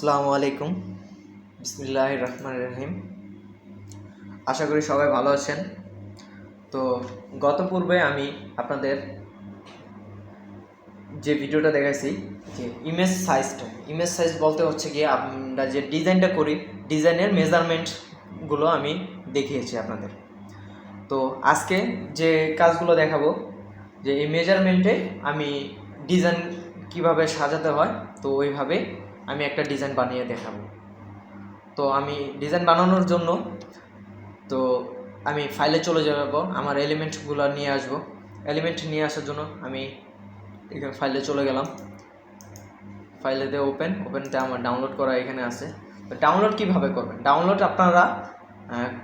আসসালামু আলাইকুম। বিসমিল্লাহ রহমান রহিম। আশা করি সবাই ভালো আছেন। তো গত পূর্বে আমি আপনাদের যে ভিডিওটা দেখাইছি, যে ইমেজ সাইজটা ইমেজ সাইজ বলতে হচ্ছে গিয়ে আমরা যে ডিজাইনটা করি ডিজাইনের মেজারমেন্টগুলো আমি দেখিয়েছি আপনাদের। তো আজকে যে কাজগুলো দেখাবো, যে এই মেজারমেন্টে আমি ডিজাইন কীভাবে সাজাতে হয়, তো ওইভাবে আমি একটা ডিজাইন বানিয়ে দেখাবো। তো আমি ডিজাইন বানানোর জন্য তো আমি ফাইলে চলে যাব, আমার এলিমেন্টগুলো নিয়ে আসব। এলিমেন্ট নিয়ে আসার জন্য আমি এখানে ফাইলে চলে গেলাম। ফাইলেতে ওপেন ওপেনতে আমার ডাউনলোড করা এখানে আছে। তো ডাউনলোড কীভাবে করবেন? ডাউনলোড আপনারা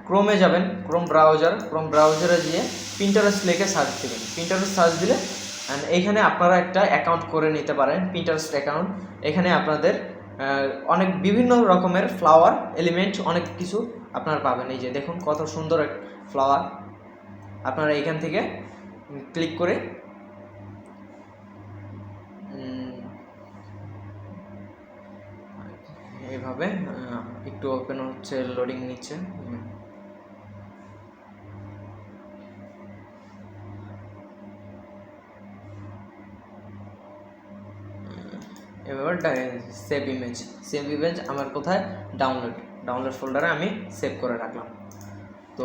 ক্রোমে যাবেন ক্রোম ব্রাউজার ক্রোম ব্রাউজারে গিয়ে প্রিন্টারেস্ট লিখে সার্চ দেবেন। প্রিন্টারেস্ট সার্চ দিলে অ্যান্ড এইখানে আপনারা একটা অ্যাকাউন্ট করে নিতে পারেন প্রিন্টারেস্ট অ্যাকাউন্ট এখানে আপনাদের অনেক বিভিন্ন রকমের ফ্লাওয়ার এলিমেন্ট অনেক কিছু আপনারা পাবেন। এই যে দেখুন কত সুন্দর এক ফ্লাওয়ার আপনারা এখান থেকে ক্লিক করে এইভাবে একটু ওপেন হচ্ছে লোডিং নিচ্ছে। এবার সেভ ইমেজ সেভ ইমেজ আমার কোথায়? ডাউনলোড ডাউনলোড ফোল্ডারে আমি সেভ করে রাখলাম। তো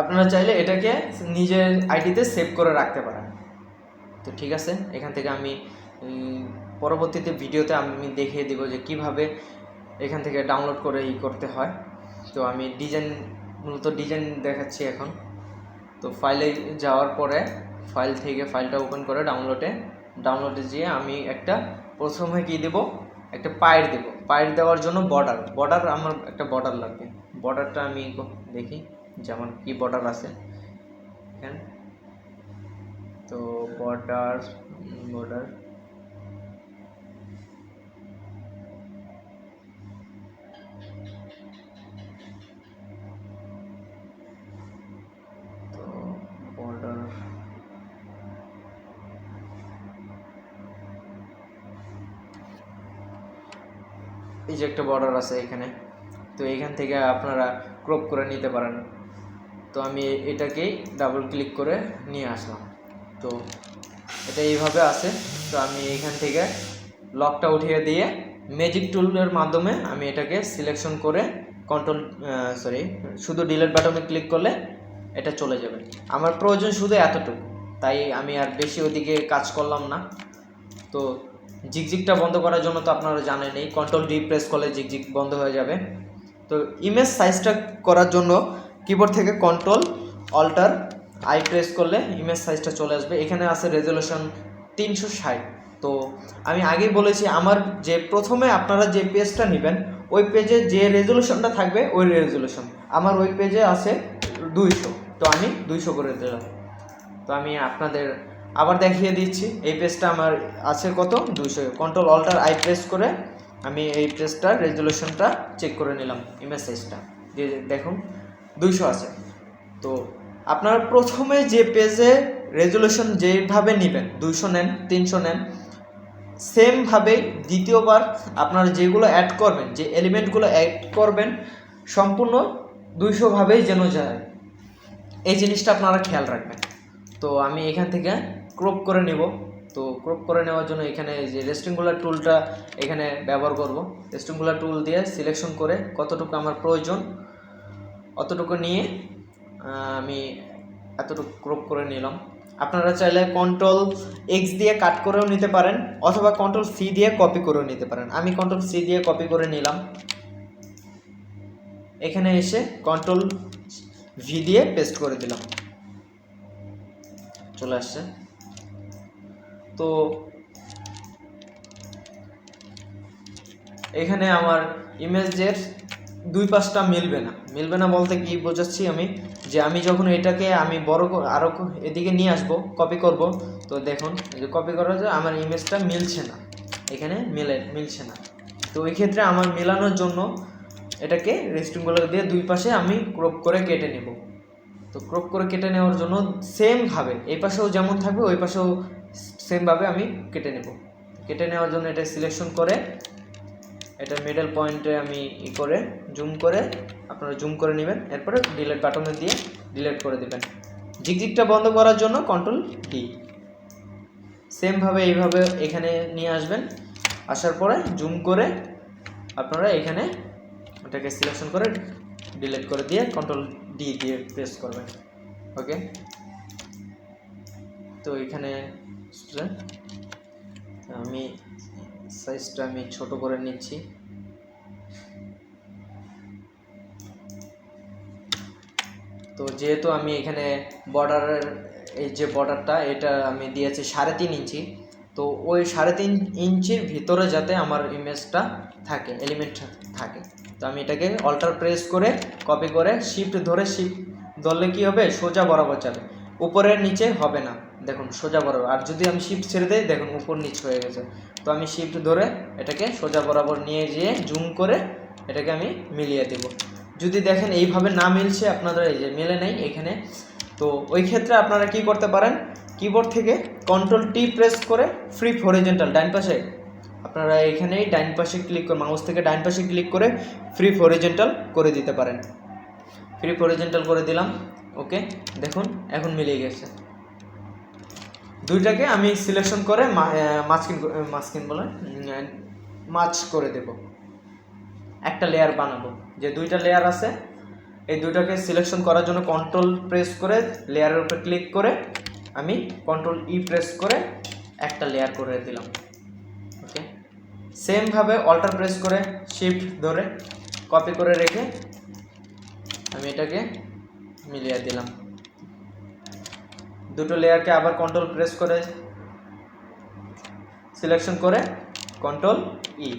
আপনারা চাইলে এটাকে নিজের আইডিতে সেভ করে রাখতে পারেন। তো ঠিক আছে, এখান থেকে আমি পরবর্তীতে ভিডিওতে আমি দেখিয়ে দিব যে কীভাবে এখান থেকে ডাউনলোড করে ই করতে হয়। তো আমি ডিজাইন মূলত ডিজাইন দেখাচ্ছি এখন। তো ফাইলে যাওয়ার পরে ফাইল থেকে ফাইলটা ওপেন করে ডাউনলোডে ডাউনলোডে যেয়ে আমি একটা প্রথমে কি দেবো? একটা পায়ের দেব। পায়ের দেওয়ার জন্য বর্ডার বর্ডার আমার একটা বর্ডার লাগবে। বর্ডারটা আমি দেখি যেমন কি বর্ডার আছে। হ্যাঁ তো বর্ডার বর্ডার এই যে একটা বর্ডার আছে এখানে, তো এখান থেকে আপনারা ক্রপ করে নিতে পারেন। তো আমি এটাকেই ডাবল ক্লিক করে নিয়ে আসলাম। তো এটা এইভাবে আছে, তো আমি এখান থেকে লকটা উঠিয়ে দিয়ে ম্যাজিক টুলের মাধ্যমে আমি এটাকে সিলেকশন করে কন্ট্রোল সরি শুধু ডিলেট বাটনে ক্লিক করলে এটা চলে যাবে। আমার প্রয়োজন শুধু এতটুকু, তাই আমি আর বেশি ওদিকে কাজ করলাম না। তো জিগজিগটা বন্ধ করার জন্য তো আপনারা জানেনই কন্ট্রোল ডি প্রেস করলে জিগজিগ বন্ধ হয়ে যাবে। তো ইমেজ সাইজটা করার জন্য কিবোর্ড থেকে কন্ট্রোল অল্টার আই প্রেস করলে ইমেজ সাইজটা চলে আসবে। এখানে আছে রেজলিউশন তিনশো ষাট। তো আমি আগেই বলেছি, আমার যে প্রথমে আপনারা যে পেজটা নেবেন, ওই পেজে যে রেজলিউশনটা থাকবে, ওই রেজলিউশন আমার ওই পেজে আছে দুইশো। তো আমি দুইশো করে দিলাম। তো আমি আপনাদের আবার দেখিয়ে দিচ্ছি। এই পেজটা আমার আছে কত? দুইশো। কন্ট্রোল অল্টার আই প্রেস করে আমি এই পেজটার রেজলিউশনটা চেক করে নিলাম ইমেজ সাইজটা যে দেখুন, দুইশো আছে। তো আপনার প্রথমে যে পেজে রেজলিউশন যেভাবে নেবেন, দুইশো নেন, তিনশো নেন সেমভাবে দ্বিতীয়বার আপনারা যেগুলো অ্যাড করবেন, যে এলিমেন্টগুলো অ্যাড করবেন, সম্পূর্ণ দুইশোভাবেই যেন যায়। এই জিনিসটা আপনারা খেয়াল রাখবেন। তো আমি এখান থেকে ক্রপ করে নেব। তো ক্রপ করে নেওয়ার জন্য এখানে যে রেস্টিংগুলার টুলটা এখানে ব্যবহার করব। রেস্টিংগুলার টুল দিয়ে সিলেকশন করে কতটুকু আমার প্রয়োজন, অতটুকু নিয়ে আমি এতটুকু ক্রপ করে নিলাম। আপনারা চাইলে কন্ট্রোল এক্স দিয়ে কাট করেও নিতে পারেন, অথবা কন্ট্রোল সি দিয়ে কপি করেও নিতে পারেন। আমি কন্ট্রোল সি দিয়ে কপি করে নিলাম। এখানে এসে কন্ট্রোল ভি দিয়ে পেস্ট করে দিলাম। চলে আসছে। তো এখানে আমার ইমেজের দুই পাশটা মিলবে না। মিলবে না বলতে কি বোঝাচ্ছি আমি? যে আমি যখন এটাকে আমি বড় ক- আরও ক- এদিকে নিয়ে আসব কপি করব, তো দেখুন, এই যে কপি করা যায়, আমার ইমেজটা মিলছে না। এখানে মিলে, মিলছে না। তো ওই ক্ষেত্রে আমার মেলানোর জন্য এটাকে রেস্টিংগুলো দিয়ে দুই পাশে আমি ক্রপ করে কেটে নেব। তো ক্রপ করে কেটে নেওয়ার জন্য সেমভাবে এই পাশেও যেমন থাকবে, ওই পাশেও সেমভাবে আমি কেটে নেব। কেটে নেওয়ার জন্য এটা সিলেকশন করে, এটা মিডল পয়েন্টে আমি ই করে জুম করে, আপনারা জুম করে নেবেন। এরপরে ডিলেট বাটনে দিয়ে ডিলেট করে দেবেন। জিগজিগটা বন্ধ করার জন্য কন্ট্রোল ডি সেমভাবে এইভাবে এখানে নিয়ে আসবেন। আসার পরে জুম করে আপনারা এখানে ওটাকে সিলেকশন করে ডিলিট করে দিয়ে কন্ট্রোল ডি দিয়ে প্রেস করবেন। ওকে তো এখানে আমি সাইজটা আমি ছোট করে নিচ্ছি। তো যেহেতু আমি এখানে বর্ডারের এই যে বর্ডারটা এটা আমি দিয়েছি সাড়ে তিন ইঞ্চি। তো ওই সাড়ে তিন ইঞ্চির ভিতরে যাতে আমার ইমেজটা থাকে এলিমেন্ট থাকে। তো আমি এটাকে অল্টার প্রেস করে কপি করে শিফট ধরে শিফট ধরলে কি হবে? সোজা বরাবর যাবে উপরের নিচে হবে না। দেখুন, সোজা বরাবর। আর যদি আমি শিফট ছেড়ে দিই, দেখুন, উপর নিচ হয়ে গেছে। তো আমি শিফট ধরে এটাকে সোজা বরাবর নিয়ে যেয়ে জুম করে এটাকে আমি মিলিয়ে দেব। যদি দেখেন এইভাবে না মিলছে, আপনাদের এই যে মেলে নেই এখানে। তো ওই ক্ষেত্রে আপনারা কি করতে পারেন? কিবোর্ড থেকে কন্ট্রোল টি প্রেস করে ফ্রি হরিজেন্টাল ডাইন পাশে। আপনারা এখানেই ডাইন পাশে ক্লিক করে মাউস থেকে ডাইন পাশে ক্লিক করে ফ্রি হরিজেন্টাল করে দিতে পারেন। ফ্রি হরিজেন্টাল করে দিলাম ওকে দেখুন, এখন মিলিয়ে গেছে। দুইটাকে আমি সিলেকশন করে মাছকিন মাছকিন বলে মাছ করে দেব। একটা লেয়ার বানাবো। যে দুইটা লেয়ার আছে, এই দুইটাকে সিলেকশন করার জন্য কন্ট্রোল প্রেস করে লেয়ারের উপর ক্লিক করে আমি কন্ট্রোল ই প্রেস করে একটা লেয়ার করে দিলাম। ওকে সেমভাবে অল্টার প্রেস করে শিফট ধরে কপি করে রেখে আমি এটাকে মিলিয়ে দিলাম। দুটো লেয়ারকে আবার কন্ট্রোল প্রেস করে সিলেকশন করে কন্ট্রোল ই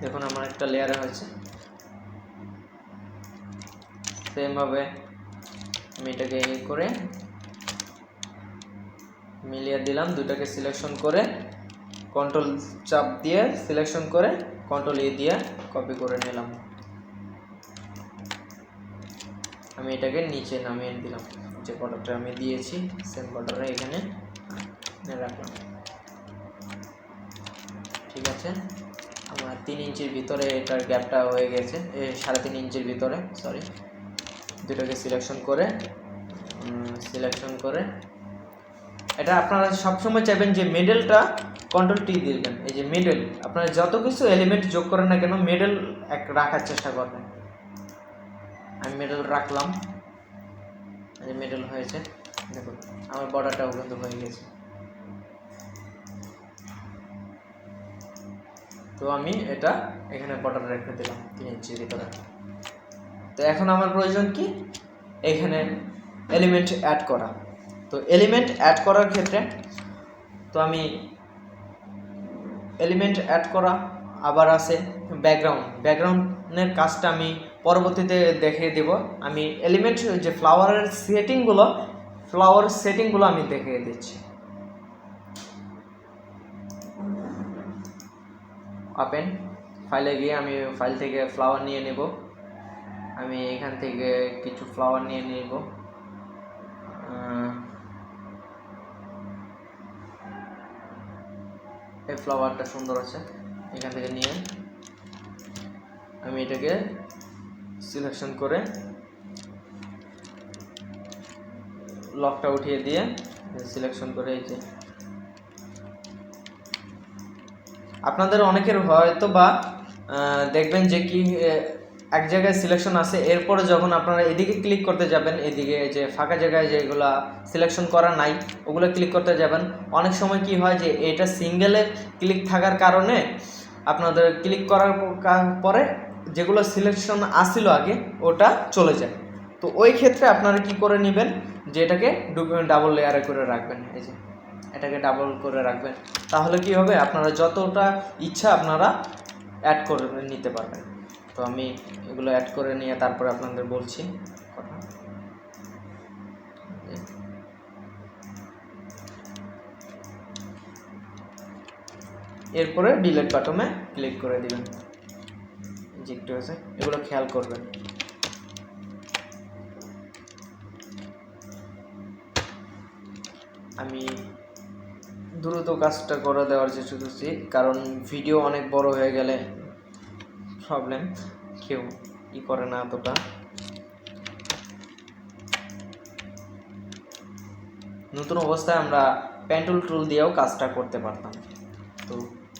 দেখুন আমার একটা লেয়ারে হয়েছে। সেমভাবে আমি এটাকে ই করে মিলিয়ে দিলাম, দুটাকে সিলেকশন করে কন্ট্রোল চাপ দিয়ে সিলেকশন করে কন্ট্রোল ই দিয়ে কপি করে নিলাম। আমি এটাকে নিচে নামিয়ে দিলাম। যে বর্ডারটা আমি দিয়েছি সেম বর্ডারে এখানে রাখলাম। ঠিক আছে? আমার তিন ইঞ্চির ভিতরে এটার গ্যাপটা হয়ে গেছে সাড়ে তিন ইঞ্চির ভিতরে সরি দুটোকে সিলেকশন করে সিলেকশন করে। এটা আপনারা সবসময় চাইবেন যে মিডলটা কন্ট্রোল টি দিবেন এই যে মিডল আপনারা যত কিছু এলিমেন্ট যোগ করেন না কেন মিডল এক রাখার চেষ্টা করবেন। আমি মিডল রাখলাম। মিডল হয়েছে, দেখুন, আমার বর্ডারটাও কিন্তু হয়ে গেছে। তো আমি এটা এখানে বর্ডার রেখে দিলাম, তিন ইঞ্চির ভিতরে। তো এখন আমার প্রয়োজন কি? এখানে এলিমেন্ট অ্যাড করা। তো এলিমেন্ট অ্যাড করার ক্ষেত্রে, তো আমি এলিমেন্ট অ্যাড করা আবার আছে ব্যাকগ্রাউন্ড ব্যাকগ্রাউন্ডের কাজটা আমি পরবর্তীতে দেখিয়ে দেব। আমি এলিমেন্ট যে ফ্লাওয়ারের সেটিংগুলো ফ্লাওয়ার সেটিংগুলো আমি দেখিয়ে দিচ্ছি। ওপেন ফাইলে গিয়ে আমি ফাইল থেকে ফ্লাওয়ার নিয়ে নেব। আমি এখান থেকে কিছু ফ্লাওয়ার নিয়ে নেব। এই ফ্লাওয়ারটা সুন্দর আছে। এখান থেকে নিয়ে আমি এটাকে সিলেকশন করে লকটা উঠিয়ে দিয়ে সিলেকশন করে এই যে। আপনাদের অনেকের হয়তো বা দেখবেন যে কি এক জায়গায় সিলেকশন আছে, এরপরে যখন আপনারা এদিকে ক্লিক করতে যাবেন, এদিকে যে ফাঁকা জায়গায় যেগুলা সিলেকশন করা নাই, ওগুলো ক্লিক করতে যাবেন, অনেক সময় কি হয় যে এটা সিঙ্গেলে ক্লিক থাকার কারণে আপনাদের ক্লিক করার পরে যেগুলো সিলেকশন আসছিল আগে, ওটা চলে যায়। তো ওই ক্ষেত্রে আপনারা কি করে নেবেন? যে এটাকে ডাবল লেয়ারে করে রাখবেন। এই যে, এটাকে ডাবল করে রাখবেন। তাহলে কি হবে? আপনারা যতটা ইচ্ছা আপনারা অ্যাড করে নিতে পারবেন। তো আমি এগুলো অ্যাড করে নিয়ে তারপরে আপনাদের বলছি কথা। এরপরে ডিলেট বাটনে ক্লিক করে দিবেন। যে একটু আছে, এগুলো খেয়াল করবেন। আমি দ্রুত কাজটা করে দেওয়ার চেষ্টা করছি, কারণ ভিডিও অনেক বড় হয়ে গেলে প্রবলেম কেউ ই করে না এতটা। নতুন অবস্থায় আমরা পেন্টুল টুল দিয়েও কাজটা করতে পারতাম। তো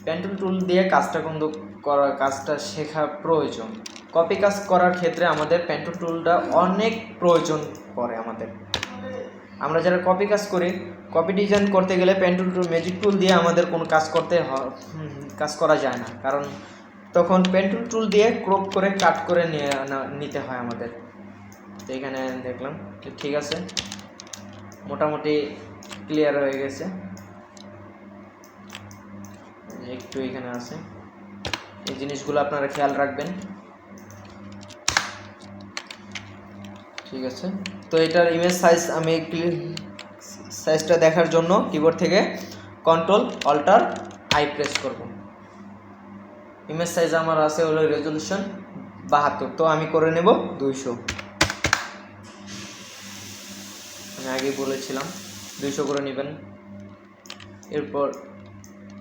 পেন্টুল টুল দিয়ে কাজটা কিন্তু করা কাজটা শেখা প্রয়োজন। কপি কাজ করার ক্ষেত্রে আমাদের পেন্টুল টুলটা অনেক প্রয়োজন পড়ে আমাদের। আমরা যারা কপি কাজ করি, কপি ডিজাইন করতে গেলে পেন্টুল টুল, ম্যাজিক টুল দিয়ে আমাদের কোনো কাজ করতে কাজ করা যায় না। কারণ তখন পেন্টুল টুল দিয়ে ক্রপ করে, কাট করে নিতে হয় আমাদের। তো এখানে দেখলাম ঠিক আছে। মোটামুটি ক্লিয়ার হয়ে গেছে। একটু এখানে আছে। এই জিনিসগুলো আপনারা খেয়াল রাখবেন। ঠিক আছে? তো এটার ইমেজ সাইজ আমি সাইজটা দেখার জন্য কিবোর্ড থেকে কন্ট্রোল অল্টার আই প্রেস করব। ইমেজ সাইজ আমার আছে হলো রেজলিউশন বাহাত্তর, তো আমি করে নেব দুইশো। আমি আগেই বলেছিলাম, দুইশো করে নেবেন। এরপর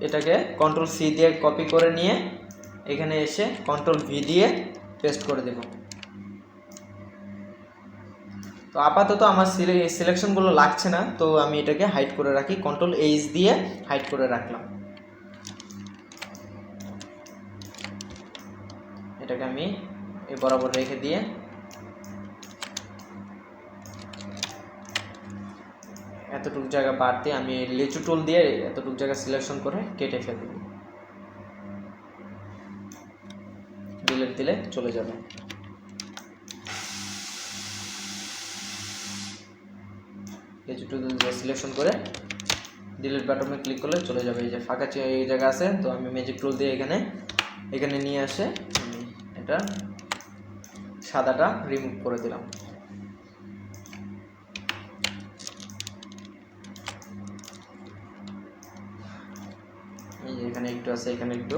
এটাকে কন্ট্রোল সি দিয়ে কপি করে নিয়ে এখানে এসে কন্ট্রোল ভি দিয়ে পেস্ট করে দেব। তো আপাতত আমার সিলেকশনগুলো লাগছে না, তো আমি এটাকে হাইড করে রাখি। কন্ট্রোল এইচ দিয়ে হাইড করে রাখলাম। এটাকে আমি এ বরাবর রেখে দিয়ে এতটুকু জায়গা বাদ দিয়ে আমি লিচু টুল দিয়ে এতটুকু জায়গা সিলেকশন করে কেটে ফেলব। ডিলেট দিলে চলে যাবে। সিলেকশন করে ডিলিট বাটনে ক্লিক করলে চলে যাবে। এই যে ফাঁকা এই জায়গা আছে, তো আমি ম্যাজিক টুল দিয়ে এখানে এখানে নিয়ে আসে আমি এটা সাদাটা রিমুভ করে দিলাম। এখানে একটু আছে, এখানে একটু।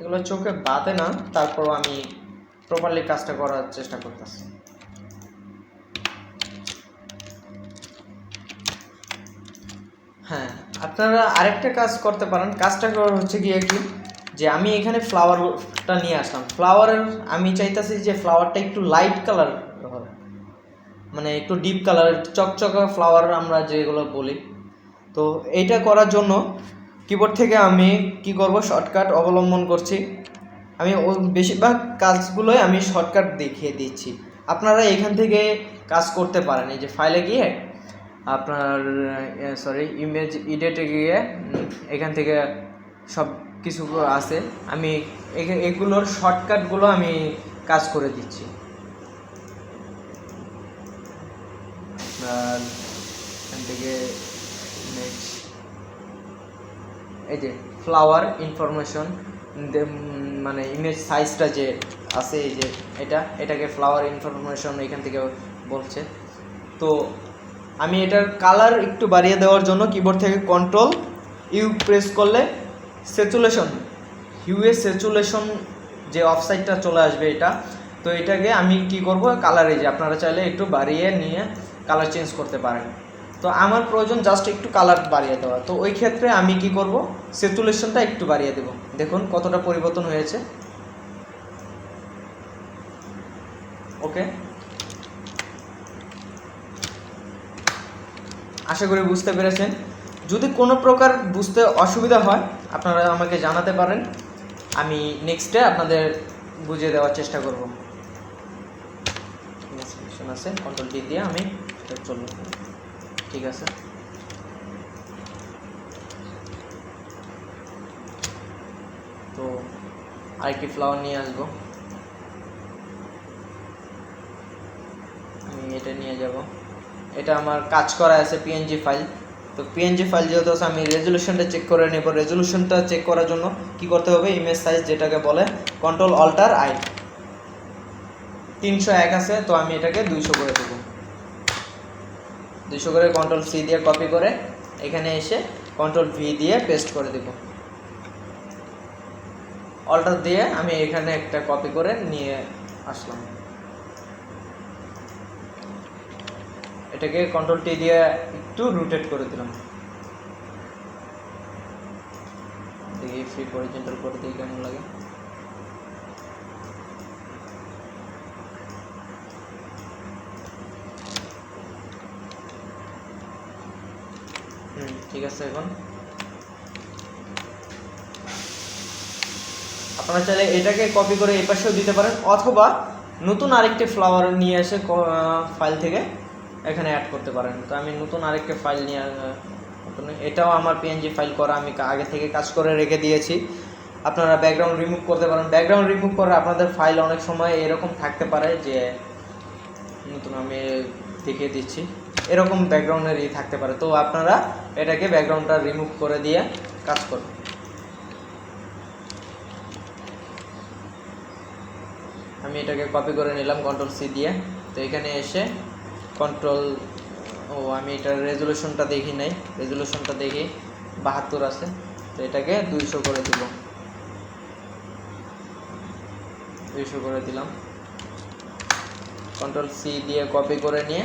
এগুলো চোখে বাঁধে না তারপর আমি প্রপারলি কাজটা করার চেষ্টা করতেছি। হ্যাঁ আপনারা আরেকটা কাজ করতে পারেন। কাজটা করার হচ্ছে গিয়ে কি? যে আমি এখানে ফ্লাওয়ারটা নিয়ে আসলাম। ফ্লাওয়ারের আমি চাইতেছি যে ফ্লাওয়ারটা একটু লাইট কালার হবে। মানে একটু ডিপ কালার চকচকা ফ্লাওয়ার আমরা যেগুলো বলি। তো এটা করার জন্য কিবোর্ড থেকে আমি কি করব? শর্টকাট অবলম্বন করছি। আমি বেশিরভাগ কাজগুলোই আমি শর্টকাট দেখিয়ে দিচ্ছি। আপনারা এখান থেকে কাজ করতে পারেন। এই যে ফাইলে গিয়ে আপনার সরি ইমেজ ইডেটে গিয়ে এখান থেকে সব কিছু আছে। আমি এগুলোর শর্টকাটগুলো আমি কাজ করে দিচ্ছি। এখান থেকে ইমেজ এই যে ফ্লাওয়ার ইনফরমেশন মানে ইমেজ সাইজটা যে আছে, এই যে এটা, এটাকে ফ্লাওয়ার ইনফরমেশন এখান থেকে বলছে। তো আমি এটার কালার একটু বাড়িয়ে দেওয়ার জন্য কিবোর্ড থেকে কন্ট্রোল ইউ প্রেস করলে স্যাচুলেশন হিউএ স্যাচুলেশন যে অফসাইডটা চলে আসবে এটা, তো এটাকে আমি কি করব? কালারে যে, আপনারা চাইলে একটু বাড়িয়ে নিয়ে কালার চেঞ্জ করতে পারেন। তো আমার প্রয়োজন জাস্ট একটু কালার বাড়িয়ে দেওয়া। তো ওই ক্ষেত্রে আমি কি করব? স্যাচুলেশনটা একটু বাড়িয়ে দেব। দেখুন কতটা পরিবর্তন হয়েছে। ওকে আশা করি বুঝতে পেরেছেন। যদি কোনো প্রকার বুঝতে অসুবিধা হয়, আপনারা আমাকে জানাতে পারেন। আমি নেক্সটে আপনাদের বুঝিয়ে দেওয়ার চেষ্টা করব। আছে। কন্ট্রোল ডি দিয়ে আমি চলব। ঠিক আছে। তো আরেকটি ফ্লাওয়ার নিয়ে আসব। আমি এটা নিয়ে যাব। এটা আমার কাজ করা আছে পিএনজি ফাইল তো পিএনজি ফাইল যেহেতু আছে, আমি রেজলিউশনটা চেক করে নেব। রেজলিউশনটা চেক করার জন্য কি করতে হবে? ইমেজ সাইজ যেটাকে বলে কন্ট্রোল অল্টার আই তিনশো এক আছে, তো আমি এটাকে দুইশো করে দেবো। দুইশো করে কন্ট্রোল সি দিয়ে কপি করে এখানে এসে কন্ট্রোল ভি দিয়ে পেস্ট করে দেব। অল্টার দিয়ে আমি এখানে একটা কপি করে নিয়ে আসলাম। এটাকে কন্ট্রোল টি দিয়ে একটু রোটেট করে দিলাম। দেখি ফ্রি করে দিই কেমন লাগে। ঠিক আছে এখন। আপনারা চাইলে এটাকে কপি করে এই পাশেও দিতে পারেন, অথবা নতুন আরেকটি ফ্লাওয়ার নিয়ে এসে ফাইল থেকে এখানে অ্যাড করতে পারেন। তো আমি নতুন আরেকটি ফাইল নিয়ে এটাও আমার পিএনজি ফাইল করা, আমি আগে থেকে কাজ করে রেখে দিয়েছি। আপনারা ব্যাকগ্রাউন্ড রিমুভ করতে পারেন। ব্যাকগ্রাউন্ড রিমুভ করে আপনাদের ফাইল অনেক সময় এরকম থাকতে পারে যে, নতুন আমি দেখিয়ে দিচ্ছি। এরকম ব্যাকগ্রাউন্ডের ই থাকতে পারে। তো আপনারা এটাকে ব্যাকগ্রাউন্ডটা রিমুভ করে দিয়ে কাজ করবেন আমি এটাকে কপি করে নিলাম কন্ট্রোল সি দিয়ে। তো এখানে এসে কন্ট্রোল ও, আমি এটার রেজুলেশনটা দেখি নাই। রেজুলেশনটা দেখি, বাহাত্তর আছে। তো এটাকে দুইশো করে দিব। দুইশো করে দিলাম। কন্ট্রোল সি দিয়ে কপি করে নিয়ে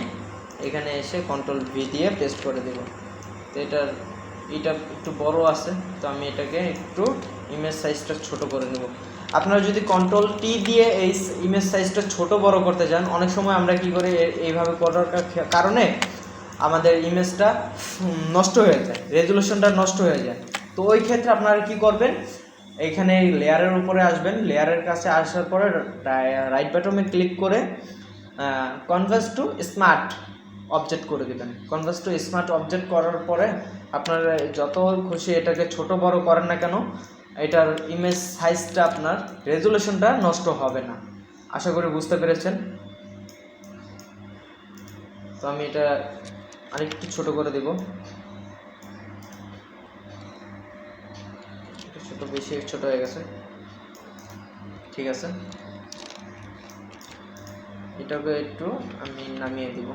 এখানে এসে কন্ট্রোল ভি দিয়ে পেস্ট করে দেব। তো এটার, এটা একটু বড় আছে, তো আমি এটাকে একটু ইমেজ সাইজটা ছোট করে নেব আপনারা যদি কন্ট্রোল টি দিয়ে এই ইমেজ সাইজটা ছোট বড় করতে চান অনেক সময় আমরা কি করি এইভাবে করার কারণে আমাদের ইমেজটা নষ্ট হয়ে যায় রেজুলেশনটা নষ্ট হয়ে যায়। তো ওই ক্ষেত্রে আপনারা কি করবেন এইখানে লেয়ারের উপরে আসবেন লেয়ারের কাছে আসার পরে রাইট বাটনে ক্লিক করে কনভার্স টু স্মার্ট অবজেক্ট করে দেবেন। কনভার্স টু স্মার্ট অবজেক্ট করার পরে আপনার যত খুশি এটাকে ছোট বড় করেন না কেন, এটার ইমেজ সাইজটা আপনার রেজুলেশনটা নষ্ট হবে না। আশা করি বুঝতে পেরেছেন? তো আমি এটা আরেকটু ছোট করে দেব। ছোট, বেশি ছোট হয়ে গেছে। ঠিক আছে? এটাকে একটু আমি নামিয়ে দিব।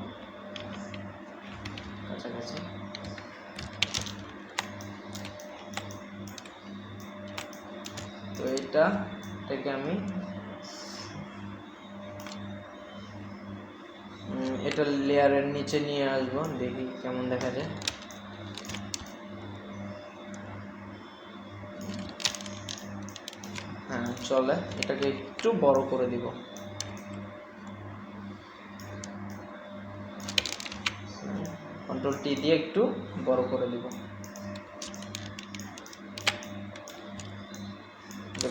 কাছাকাছি। তো এটা এটাকে আমি এটা লেয়ারের নিচে নিয়ে আসব, দেখি কেমন দেখা যায়। হ্যাঁ চলে, এটাকে একটু বড় করে দিব। কন্ট্রোল দিয়ে একটু বড় করে দিব।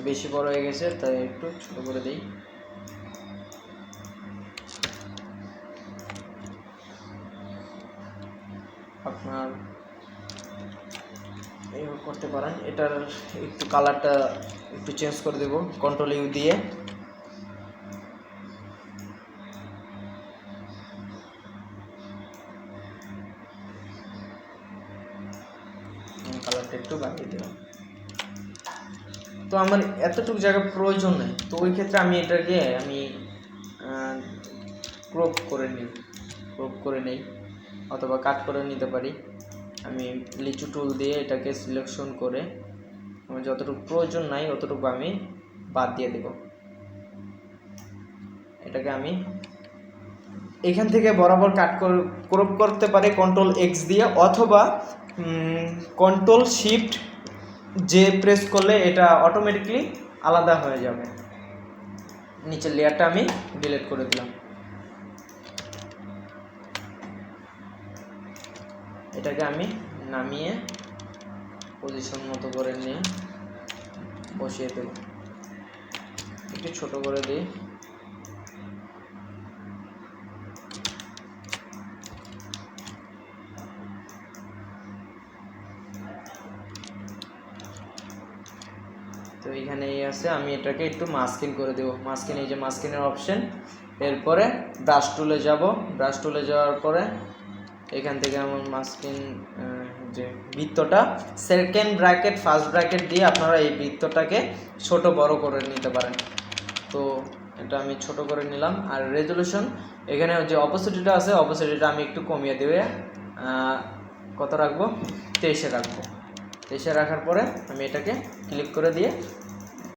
বেশি বড় হয়ে গেছে, তাই একটু ছোট করে দিই। আপনার এইভাবে করতে পারেন। এটার একটু কালারটা একটু চেঞ্জ করে দেব কন্ট্রোল ইউ দিয়ে। আমার এতটুকু জায়গা প্রয়োজন নেই। তো ওই ক্ষেত্রে আমি এটাকে আমি ক্রপ করে নিই ক্রপ করে নেই অথবা কাট করে নিতে পারি। আমি লিচু টুল দিয়ে এটাকে সিলেকশন করে আমার যতটুকু প্রয়োজন নাই অতটুকু আমি বাদ দিয়ে দেব। এটাকে আমি এখান থেকে বরাবর কাট ক্রপ করতে পারি কন্ট্রোল এক্স দিয়ে অথবা কন্ট্রোল শিফট যে প্রেস করলে এটা অটোমেটিকলি আলাদা হয়ে যাবে। নিচের লেয়ারটা আমি ডিলিট করে দিলাম। এটাকে আমি নামিয়ে পজিশন মতো করে নিয়ে বসিয়ে দেব। একটু ছোট করে দিই। তো এখানে এই আছে, আমি এটাকে একটু মাস্কিং করে দেবো। মাস্কিন এই যে মাস্কিনের অপশন এরপরে ব্রাশ টুলে যাব। ব্রাশ টুলে যাওয়ার পরে এখান থেকে আমার মাস্কিন যে বৃত্তটা সেকেন্ড ব্র্যাকেট ফার্স্ট ব্র্যাকেট দিয়ে আপনারা এই বৃত্তটাকে ছোট বড় করে নিতে পারেন। তো এটা আমি ছোট করে নিলাম। আর রেজলিউশন এখানে যে অপোসিটিটা আছে অপোসিটিটা আমি একটু কমিয়ে দেবে কত রাখব? তেইশে রাখব। তেইশে রাখার পরে আমি এটাকে ক্লিক করে দিয়ে